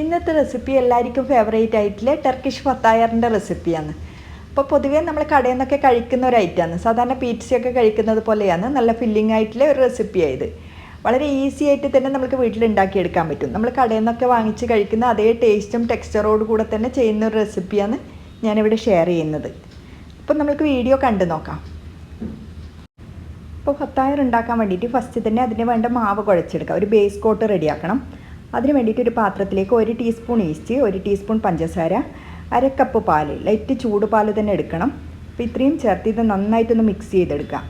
ഇന്നത്തെ റെസിപ്പി എല്ലാവർക്കും ഫേവറേറ്റ് ആയിട്ടുള്ള ടർക്കിഷ് ഫത്തായറിന്റെ റെസിപ്പിയാണ് അപ്പോൾ പൊതുവേ നമ്മൾ കടയിൽ നിന്നൊക്കെ കഴിക്കുന്ന ഒരു ഐറ്റമാണ് സാധാരണ പീറ്റ്സയൊക്കെ കഴിക്കുന്നത് പോലെയാണ് നല്ല ഫില്ലിംഗ് ആയിട്ടുള്ള ഒരു റെസിപ്പിയായത് വളരെ ഈസി ആയിട്ട് തന്നെ നമുക്ക് വീട്ടിൽ ഉണ്ടാക്കിയെടുക്കാൻ പറ്റും. നമ്മൾ കടയിൽ നിന്നൊക്കെ വാങ്ങിച്ച് കഴിക്കുന്ന അതേ ടേസ്റ്റും ടെക്സ്ചറോട് കൂടെ തന്നെ ചെയ്യുന്ന ഒരു റെസിപ്പിയാണ് ഞാനിവിടെ ഷെയർ ചെയ്യുന്നത്. അപ്പോൾ നമുക്ക് വീഡിയോ കണ്ടു നോക്കാം. അപ്പോൾ ഫത്തായർ ഉണ്ടാക്കാൻ വേണ്ടിയിട്ട് ഫസ്റ്റ് തന്നെ അതിന് വേണ്ട മാവ് കുഴച്ചെടുക്കുക ഒരു ബേസ് കോട്ട് റെഡിയാക്കണം അതിന് വേണ്ടിയിട്ട് ഒരു പാത്രത്തിലേക്ക് ഒരു ടീസ്പൂൺ ഈസ്റ്റ് ഒരു ടീസ്പൂൺ പഞ്ചസാര അര കപ്പ് പാൽ ലൈറ്റ് ചൂട് പാൽ തന്നെ എടുക്കണം. അപ്പോൾ ഇത്രയും ചേർത്ത് ഇത് നന്നായിട്ടൊന്ന് മിക്സ് ചെയ്തെടുക്കാം.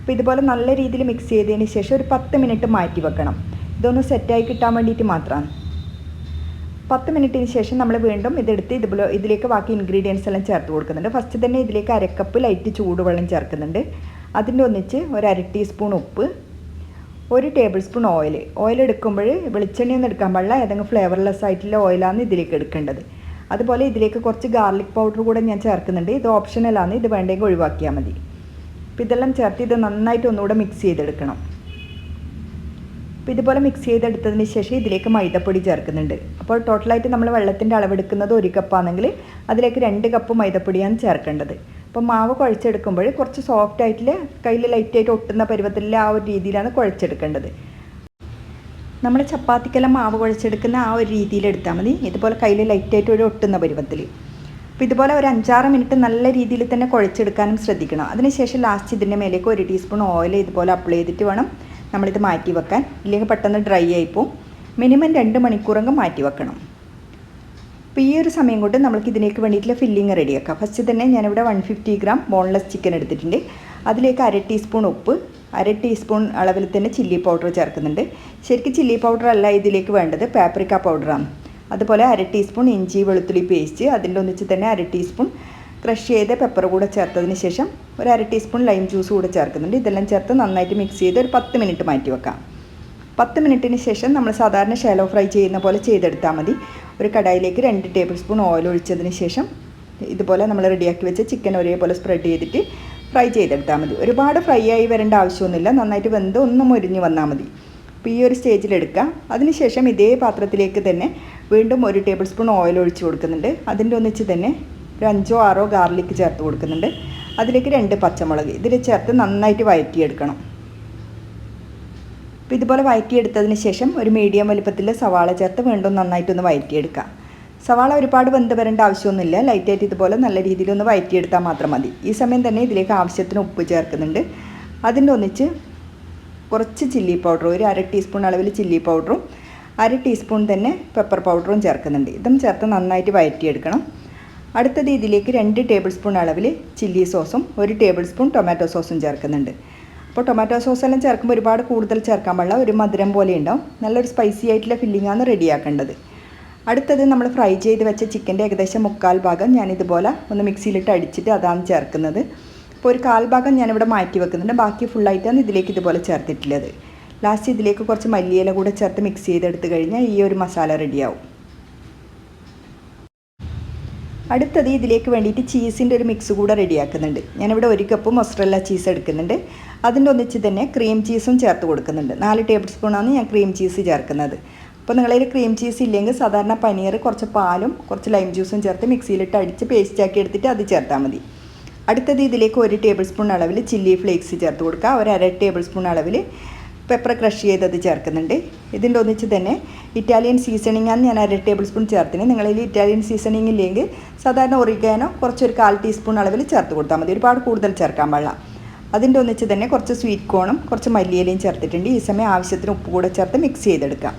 അപ്പോൾ ഇതുപോലെ നല്ല രീതിയിൽ മിക്സ് ചെയ്തതിന് ശേഷം ഒരു പത്ത് മിനിറ്റ് മാറ്റി വെക്കണം. ഇതൊന്ന് സെറ്റായി കിട്ടാൻ വേണ്ടിയിട്ട് മാത്രമാണ്. പത്ത് മിനിറ്റിന് ശേഷം നമ്മൾ വീണ്ടും ഇതെടുത്ത് ഇതുപോലെ ഇതിലേക്ക് ബാക്കി ഇൻഗ്രീഡിയൻസ് എല്ലാം ചേർത്ത് കൊടുക്കുന്നുണ്ട്. ഫസ്റ്റ് തന്നെ ഇതിലേക്ക് അരക്കപ്പ് ലൈറ്റ് ചൂടുവെള്ളം ചേർക്കുന്നുണ്ട്. അതിന്റെ ഒന്നിച്ച് ഒരു അര ടീസ്പൂൺ ഉപ്പ് ഒരു ടേബിൾ സ്പൂൺ ഓയിൽ ഓയിൽ എടുക്കുമ്പോൾ വെളിച്ചെണ്ണയൊന്നും എടുക്കാൻ പാടില്ല. ഏതെങ്കിലും ഫ്ലേവർലെസ് ആയിട്ടുള്ള ഓയിലാണ് ഇതിലേക്ക് എടുക്കേണ്ടത്. അതുപോലെ ഇതിലേക്ക് കുറച്ച് ഗാർലിക് പൗഡർ കൂടെ ഞാൻ ചേർക്കുന്നുണ്ട്. ഇത് ഓപ്ഷണലാണ് ഇത് വേണ്ടെങ്കിൽ ഒഴിവാക്കിയാൽ മതി. അപ്പോൾ ഇതെല്ലാം ചേർത്ത് ഇത് നന്നായിട്ട് ഒന്നുകൂടെ മിക്സ് ചെയ്തെടുക്കണം. അപ്പോൾ ഇതുപോലെ മിക്സ് ചെയ്തെടുത്തതിന് ശേഷം ഇതിലേക്ക് മൈദപ്പൊടി ചേർക്കുന്നുണ്ട്. അപ്പോൾ ടോട്ടലായിട്ട് നമ്മൾ വെള്ളത്തിന്റെ അളവെടുക്കുന്നത് ഒരു കപ്പാണെങ്കിൽ അതിലേക്ക് രണ്ട് കപ്പ് മൈദപ്പൊടിയാണ് ചേർക്കേണ്ടത്. അപ്പോൾ മാവ് കുഴച്ചെടുക്കുമ്പോൾ കുറച്ച് സോഫ്റ്റ് ആയിട്ടുള്ള കയ്യിൽ ലൈറ്റായിട്ട് ഒട്ടുന്ന പരുവത്തിലുള്ള ആ ഒരു രീതിയിലാണ് കുഴച്ചെടുക്കേണ്ടത്. നമ്മൾ ചപ്പാത്തിക്കെല്ലാം മാവ് കുഴച്ചെടുക്കുന്ന ആ ഒരു രീതിയിൽ എടുത്താൽ മതി. ഇതുപോലെ കയ്യിൽ ലൈറ്റായിട്ട് ഒരു ഒട്ടുന്ന പരുവത്തിൽ അപ്പോൾ ഇതുപോലെ ഒരു അഞ്ചാറ് മിനിറ്റ് നല്ല രീതിയിൽ തന്നെ കുഴച്ചെടുക്കാനും ശ്രദ്ധിക്കണം. അതിനുശേഷം ലാസ്റ്റ് ഇതിന്റെ മേലേക്ക് ഒരു ടീസ്പൂൺ ഓയിൽ ഇതുപോലെ അപ്ലൈ ചെയ്തിട്ട് വേണം നമ്മളിത് മാറ്റി വെക്കാൻ ഇല്ലെങ്കിൽ പെട്ടെന്ന് ഡ്രൈ ആയിപ്പോവും മിനിമം രണ്ട് മണിക്കൂറെങ്കിലും മാറ്റി വെക്കണം അപ്പോൾ ഈ ഒരു സമയം കൊണ്ട് നമുക്ക് ഇതിലേക്ക് വേണ്ടിയിട്ടുള്ള ഫില്ലിങ് റെഡിയാക്കാം ഫസ്റ്റ് തന്നെ ഞാനിവിടെ one fifty gram boneless chicken എടുത്തിട്ടുണ്ട്. അതിലേക്ക് അര ടീസ്പൂൺ ഉപ്പ് അര ടീസ്പൂൺ അളവിൽ തന്നെ ചില്ലി പൗഡർ ചേർക്കുന്നുണ്ട്. ശരിക്കും ചില്ലി പൗഡർ അല്ല ഇതിലേക്ക് വേണ്ടത് പാപ്രിക്ക പൗഡറാണ് അതുപോലെ അര ടീസ്പൂൺ ഇഞ്ചി വെളുത്തുള്ളി പേസ്റ്റ് അതിന്റെ ഒന്നിച്ച് തന്നെ അര ടീസ്പൂൺ ക്രഷ് ചെയ്ത പെപ്പർ കൂടെ ചേർത്തതിന് ശേഷം ഒരു അര ടീസ്പൂൺ ലൈം ജ്യൂസ് കൂടെ ചേർക്കുന്നുണ്ട്. ഇതെല്ലാം ചേർത്ത് നന്നായിട്ട് മിക്സ് ചെയ്ത് ഒരു പത്ത് മിനിറ്റ് മാറ്റി വെക്കാം. പത്ത് മിനിറ്റിന് ശേഷം നമ്മൾ സാധാരണ ഷാലോ ഫ്രൈ ചെയ്യുന്ന പോലെ ചെയ്തെടുത്താൽ മതി. ഒരു കടായിലേക്ക് രണ്ട് ടേബിൾ സ്പൂൺ ഓയിൽ ഒഴിച്ചതിന് ശേഷം ഇതുപോലെ നമ്മൾ റെഡിയാക്കി വെച്ച ചിക്കൻ ഒരേപോലെ സ്പ്രെഡ് ചെയ്തിട്ട് ഫ്രൈ ചെയ്തെടുത്താൽ മതി. ഒരുപാട് ഫ്രൈ ആയി വരേണ്ട ആവശ്യമൊന്നുമില്ല. നന്നായിട്ട് വെന്ത് ഒന്ന് മുരിഞ്ഞ് വന്നാൽ മതി. അപ്പോൾ ഈ ഒരു സ്റ്റേജിലെടുക്കുക അതിനുശേഷം ഇതേ പാത്രത്തിലേക്ക് തന്നെ വീണ്ടും ഒരു ടേബിൾ സ്പൂൺ ഓയിൽ ഒഴിച്ച് കൊടുക്കുന്നുണ്ട്. അതിന്റെ ഒന്നിച്ച് തന്നെ ഒരു അഞ്ചോ ആറോ ഗാർലിക്ക് ചേർത്ത് കൊടുക്കുന്നുണ്ട്. അതിലേക്ക് രണ്ട് പച്ചമുളക്. ഇതിൽ ചേർത്ത് നന്നായിട്ട് വഴറ്റിയെടുക്കണം അപ്പോൾ ഇതുപോലെ വഴറ്റിയെടുത്തതിന് ശേഷം ഒരു മീഡിയം വലിപ്പത്തിൽ സവാള ചേർത്ത് വീണ്ടും നന്നായിട്ടൊന്ന് വഴറ്റിയെടുക്കാം സവാള ഒരുപാട് വെന്ത് വരേണ്ട ആവശ്യമൊന്നുമില്ല. ലൈറ്റായിട്ട് ഇതുപോലെ നല്ല രീതിയിൽ ഒന്ന് വഴറ്റിയെടുത്താൽ മാത്രം മതി. ഈ സമയം തന്നെ ഇതിലേക്ക് ആവശ്യത്തിന് ഉപ്പ് ചേർക്കുന്നുണ്ട്. അതിന്റെ ഒന്നിച്ച് കുറച്ച് ചില്ലി പൗഡർ ഒരു അര ടീസ്പൂൺ അളവിൽ ചില്ലി പൗഡറും അര ടീസ്പൂൺ തന്നെ പെപ്പർ പൗഡറും ചേർക്കുന്നുണ്ട്. ഇതും ചേർത്ത് നന്നായിട്ട് വഴറ്റിയെടുക്കണം അടുത്തത് ഇതിലേക്ക് രണ്ട് ടേബിൾ സ്പൂൺ അളവിൽ ചില്ലി സോസും ഒരു ടേബിൾ സ്പൂൺ ടൊമാറ്റോ സോസും ചേർക്കുന്നുണ്ട്. അപ്പോൾ ടൊമാറ്റോ സോസ് എല്ലാം ചേർക്കുമ്പോൾ ഒരുപാട് കൂടുതൽ ചേർക്കാൻ പാടില്ല. ഒരു മധുരം പോലെ ഉണ്ടാവും. നല്ലൊരു സ്പൈസി ആയിട്ടുള്ള ഫില്ലിംഗാണ് റെഡിയാക്കേണ്ടത് അടുത്തത് നമ്മൾ ഫ്രൈ ചെയ്ത് വെച്ച ചിക്കന്റെ ഏകദേശം മുക്കാൽ ഭാഗം ഞാൻ ഇതുപോലെ ഒന്ന് മിക്സിയിലിട്ട് അടിച്ചിട്ട് അതാണ് ചേർക്കുന്നത്. അപ്പോൾ ഒരു കാൽ ഭാഗം ഞാനിവിടെ മാറ്റി വെക്കുന്നുണ്ട്. ബാക്കി ഫുള്ളായിട്ടാണ് ഇതിലേക്ക് ഇതുപോലെ ചേർത്തിട്ടുള്ളത്. ലാസ്റ്റ് ഇതിലേക്ക് കുറച്ച് മല്ലിയില കൂടെ ചേർത്ത് മിക്സ് ചെയ്തെടുത്ത് കഴിഞ്ഞാൽ ഈ ഒരു മസാല റെഡിയാവും അടുത്തത് ഇതിലേക്ക് വേണ്ടിയിട്ട് ചീസിന്റെ ഒരു മിക്സ് കൂടെ റെഡിയാക്കുന്നുണ്ട് ഞാനിവിടെ ഒരു കപ്പ് മൊസ്ട്രല്ല ചീസ് എടുക്കുന്നുണ്ട്. അതിന്റെ ഒന്നിച്ച് തന്നെ ക്രീം ചീസും ചേർത്ത് കൊടുക്കുന്നുണ്ട്. നാല് ടേബിൾ സ്പൂണാണ് ഞാൻ ക്രീം ചീസ് ചേർക്കുന്നത്. അപ്പോൾ നിങ്ങളതിൽ ക്രീം ചീസ് ഇല്ലെങ്കിൽ സാധാരണ പനീർ കുറച്ച് പാലും കുറച്ച് ലൈം ജ്യൂസും ചേർത്ത് മിക്സിയിലിട്ട് അടിച്ച് പേസ്റ്റാക്കി എടുത്തിട്ട് അത് ചേർത്താൽ മതി. അടുത്തത് ഇതിലേക്ക് ഒരു ടേബിൾ സ്പൂൺ അളവിൽ ചില്ലി ഫ്ലേക്സ് ചേർത്ത് കൊടുക്കുക. ഒരു അര ടേബിൾ സ്പൂൺ അളവിൽ പെപ്പർ ക്രഷ് ചെയ്തത് ചേർക്കുന്നുണ്ട്. ഇതിന്റെ ഒന്നിച്ച് തന്നെ ഇറ്റാലിയൻ സീസണിംഗ് ആണ് ഞാൻ അര ടേബിൾ സ്പൂൺ ചേർത്തിന് നിങ്ങളിൽ ഇറ്റാലിയൻ സീസണിംഗ് ഇല്ലെങ്കിൽ സാധാരണ ഒറിക്കാനോ കുറച്ചൊരു കാൽ ടീസ്പൂൺ അളവിൽ ചേർത്ത് കൊടുത്താൽ മതി. ഒരുപാട് കൂടുതൽ ചേർക്കാൻ പാടില്ല. അതിന്റെ ഒന്നിച്ച് തന്നെ കുറച്ച് സ്വീറ്റ് കോണും കുറച്ച് മല്ലിയിലയും ചേർത്തിട്ടുണ്ട്. ഈ സമയം ആവശ്യത്തിന് ഉപ്പ് കൂടെ ചേർത്ത് മിക്സ് ചെയ്തെടുക്കാം.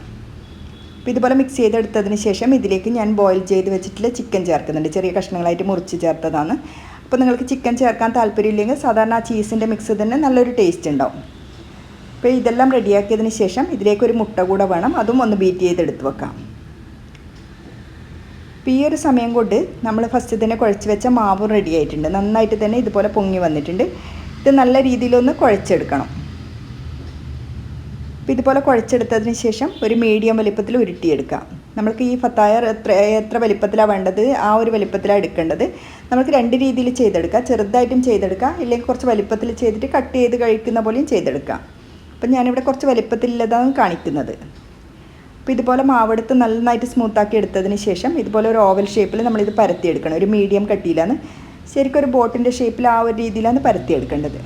അപ്പോൾ ഇതുപോലെ മിക്സ് ചെയ്തെടുത്തതിന് ശേഷം ഇതിലേക്ക് ഞാൻ ബോയിൽ ചെയ്ത് വെച്ചിട്ടുള്ള ചിക്കൻ ചേർക്കുന്നുണ്ട്. ചെറിയ കഷ്ണങ്ങളായിട്ട് മുറിച്ച് ചേർത്തതാണ്. അപ്പോൾ നിങ്ങൾക്ക് ചിക്കൻ ചേർക്കാൻ താല്പര്യമില്ലെങ്കിൽ സാധാരണ ആ ചീസിന്റെ മിക്സ് തന്നെ നല്ലൊരു ടേസ്റ്റ് ഉണ്ടാവും. അപ്പോൾ ഇതെല്ലാം റെഡിയാക്കിയതിന് ശേഷം ഇതിലേക്ക് ഒരു മുട്ട കൂടെ വേണം. അതും ഒന്ന് ബീറ്റ് ചെയ്തെടുത്ത് വെക്കാം. അപ്പോൾ ഈ ഒരു സമയം കൊണ്ട് നമ്മൾ ഫസ്റ്റ് തന്നെ കുഴച്ച് വെച്ച മാവും റെഡി ആയിട്ടുണ്ട്. നന്നായിട്ട് തന്നെ ഇതുപോലെ പൊങ്ങി വന്നിട്ടുണ്ട്. ഇത് നല്ല രീതിയിലൊന്ന് കുഴച്ചെടുക്കണം. അപ്പോൾ ഇതുപോലെ കുഴച്ചെടുത്തതിന് ശേഷം ഒരു മീഡിയം വലിപ്പത്തിൽ ഉരുട്ടിയെടുക്കാം. നമ്മൾക്ക് ഈ ഫത്തായർ എത്ര എത്ര വലിപ്പത്തിലാണ് വേണ്ടത്? ആ ഒരു വലിപ്പത്തിലാണ് എടുക്കേണ്ടത്. നമുക്ക് രണ്ട് രീതിയിൽ ചെയ്തെടുക്കാം. ചെറുതായിട്ടും ചെയ്തെടുക്കാം. ഇല്ലെങ്കിൽ കുറച്ച് വലിപ്പത്തിൽ ചെയ്തിട്ട് കട്ട് ചെയ്ത് കഴിക്കുന്ന പോലെയും ചെയ്തെടുക്കാം. അപ്പം ഞാനിവിടെ കുറച്ച് വലിപ്പത്തിലുള്ളതാണ് കാണിക്കുന്നത്. അപ്പോൾ ഇതുപോലെ മാവെടുത്ത് നന്നായിട്ട് സ്മൂത്താക്കി എടുത്തതിന് ശേഷം ഇതുപോലെ ഒരു ഓവൽ ഷേപ്പിൽ നമ്മളിത് പരത്തിയെടുക്കണം. ഒരു മീഡിയം കട്ടിയിലാണ്. ശരിക്കും ഒരു ബോട്ടിന്റെ ഷേപ്പിൽ ആ ഒരു രീതിയിലാണ് പരത്തിയെടുക്കേണ്ടത്.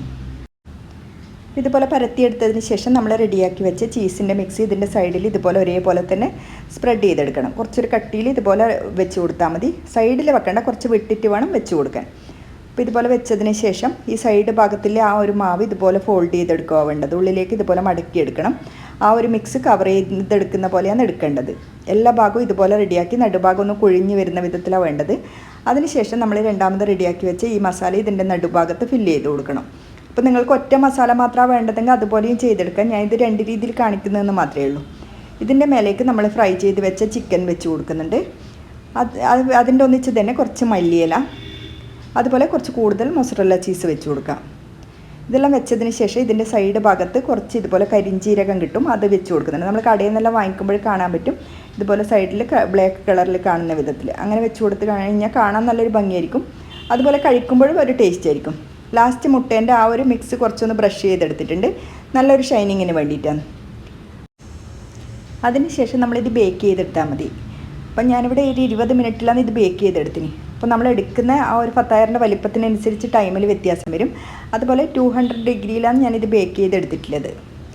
ഇതുപോലെ പരത്തിയെടുത്തതിന് ശേഷം നമ്മൾ റെഡിയാക്കി വെച്ച ചീസിന്റെ മിക്സ് ഇതിന്റെ സൈഡിൽ ഇതുപോലെ ഒരേപോലെ തന്നെ സ്പ്രെഡ് ചെയ്തെടുക്കണം. കുറച്ചൊരു കട്ടിയിൽ ഇതുപോലെ വെച്ച് കൊടുത്താൽ മതി. സൈഡിൽ വെക്കേണ്ട കുറച്ച് വിട്ടിട്ട് വേണം വെച്ച് കൊടുക്കാൻ. അപ്പോൾ ഇതുപോലെ വെച്ചതിന് ശേഷം ഈ സൈഡ് ഭാഗത്തിൽ ആ ഒരു മാവ് ഇതുപോലെ ഫോൾഡ് ചെയ്തെടുക്കുക വേണ്ടത്. ഉള്ളിലേക്ക് ഇതുപോലെ മടക്കി എടുക്കണം. ആ ഒരു മിക്സ് കവർ ചെയ്തെടുക്കുന്ന പോലെയാണ് എടുക്കേണ്ടത്. എല്ലാ ഭാഗവും ഇതുപോലെ റെഡിയാക്കി നടുഭാഗം ഒന്ന് കുഴിഞ്ഞ് വരുന്ന വിധത്തിലാണ് വേണ്ടത്. അതിനുശേഷം നമ്മൾ രണ്ടാമത് റെഡിയാക്കി വെച്ച് ഈ മസാല ഇതിന്റെ നടുഭാഗത്ത് ഫില്ല് ചെയ്ത് കൊടുക്കണം. അപ്പോൾ നിങ്ങൾക്ക് ഒറ്റ മസാല മാത്രമാണ് വേണ്ടതെങ്കിൽ അതുപോലെയും ചെയ്തെടുക്കാം. ഞാൻ ഇത് രണ്ട് രീതിയിൽ കാണിക്കുന്നതെന്ന് മാത്രമേ ഉള്ളൂ. ഇതിന്റെ മേലേക്ക് നമ്മൾ ഫ്രൈ ചെയ്ത് വെച്ച ചിക്കൻ വെച്ച് കൊടുക്കുന്നുണ്ട്. അത് അതിന്റെ ഒന്നിച്ച് തന്നെ കുറച്ച് മല്ലിയില അതുപോലെ കുറച്ച് കൂടുതൽ മൊസറല്ല ചീസ് വെച്ച് കൊടുക്കാം. ഇതെല്ലാം വെച്ചതിന് ശേഷം ഇതിന്റെ സൈഡ് ഭാഗത്ത് കുറച്ച് ഇതുപോലെ കരിഞ്ചീരകം കിട്ടും അത് വെച്ച് കൊടുക്കുന്നുണ്ട്. നമ്മൾ കടയിൽ നിന്നെല്ലാം വാങ്ങിക്കുമ്പോൾ കാണാൻ പറ്റും. ഇതുപോലെ സൈഡിൽ ബ്ലാക്ക് കളറിൽ കാണുന്ന വിധത്തിൽ അങ്ങനെ വെച്ച് കൊടുത്ത് കഴിഞ്ഞാൽ കാണാൻ നല്ലൊരു ഭംഗിയായിരിക്കും. അതുപോലെ കഴിക്കുമ്പോഴും ഒരു ടേസ്റ്റ് ആയിരിക്കും. ലാസ്റ്റ് മുട്ടേന്റെ ആ ഒരു മിക്സ് കുറച്ചൊന്ന് ബ്രഷ് ചെയ്തെടുത്തിട്ടുണ്ട്. നല്ലൊരു ഷൈനിങ്ങിന് വേണ്ടിയിട്ടാണ്. അതിനുശേഷം നമ്മളിത് ബേക്ക് ചെയ്തെടുത്താൽ മതി. അപ്പം ഞാനിവിടെ ഒരു ഇരുപത് മിനിറ്റിലാണ് ഇത് ബേക്ക് ചെയ്തെടുത്തിന്. അപ്പോൾ നമ്മൾ എടുക്കുന്ന ആ ഒരു പത്തായിരന്റെ വലിപ്പത്തിനനുസരിച്ച് ടൈമിൽ വ്യത്യാസം വരും. അതുപോലെ ടു ഹൺഡ്രഡ് ഡിഗ്രിയിലാണ് ഞാനിത് ബേക്ക് ചെയ്തെടുത്തിട്ടുള്ളത്.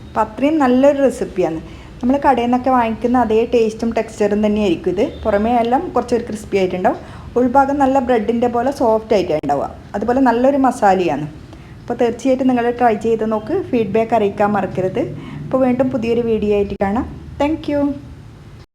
അപ്പോൾ അത്രയും നല്ലൊരു റെസിപ്പിയാണ് നമ്മൾ കടയിൽ നിന്നൊക്കെ വാങ്ങിക്കുന്ന അതേ ടേസ്റ്റും ടെക്സ്ചറും തന്നെയായിരിക്കും ഇത്. പുറമേ എല്ലാം കുറച്ചൊരു ക്രിസ്പി ആയിട്ടുണ്ടാവും. ഉൾഭാഗം നല്ല ബ്രെഡിന്റെ പോലെ സോഫ്റ്റ് ആയിട്ട് ഉണ്ടാവുക. അതുപോലെ നല്ലൊരു മസാലയാണ്. അപ്പോൾ തീർച്ചയായിട്ടും നിങ്ങൾ ട്രൈ ചെയ്ത് നോക്ക്. ഫീഡ്ബാക്ക് അറിയിക്കാൻ മറക്കരുത്. അപ്പോൾ വീണ്ടും പുതിയൊരു വീഡിയോ ആയിട്ട് കാണാം. താങ്ക്